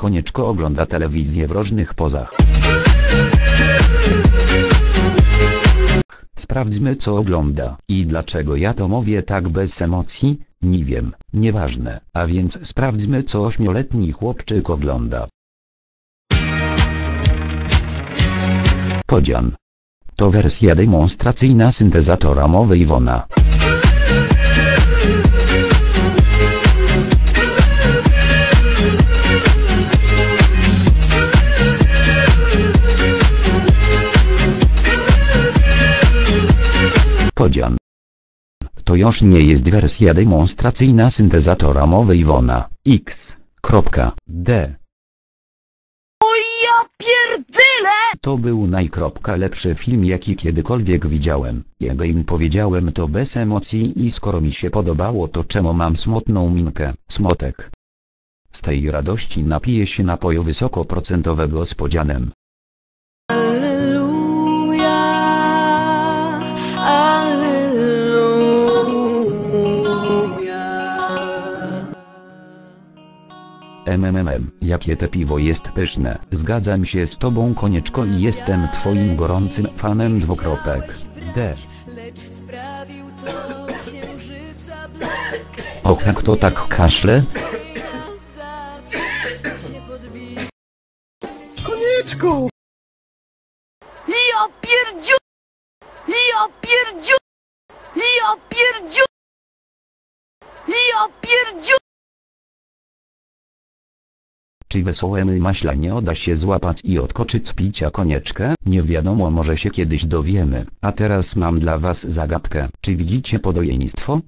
Konieczko ogląda telewizję w różnych pozach. Sprawdźmy co ogląda i dlaczego ja to mówię tak bez emocji, nie wiem, nieważne, a więc sprawdźmy co ośmioletni chłopczyk ogląda. Podzian. To wersja demonstracyjna syntezatora mowy Iwona. Podzian. To już nie jest wersja demonstracyjna syntezatora mowy Iwona. X. Kropka. D. Ja pierdyle! To był najkropka lepszy film jaki kiedykolwiek widziałem. Jak im powiedziałem to bez emocji i skoro mi się podobało to czemu mam smutną minkę? Smotek. Z tej radości napiję się napoju wysokoprocentowego z podzianem. MMM, jakie te piwo jest pyszne. Zgadzam się z tobą konieczko i jestem twoim gorącym fanem dwukropek. D. Lecz sprawił to księżyca blask. Och jak to tak kaszle? Konieczku! Ja pierdziu! Czy wesołemu maśla nie oda się złapać i odkoczyć picia konieczkę? Nie wiadomo może się kiedyś dowiemy. A teraz mam dla was zagadkę. Czy widzicie podojnictwo?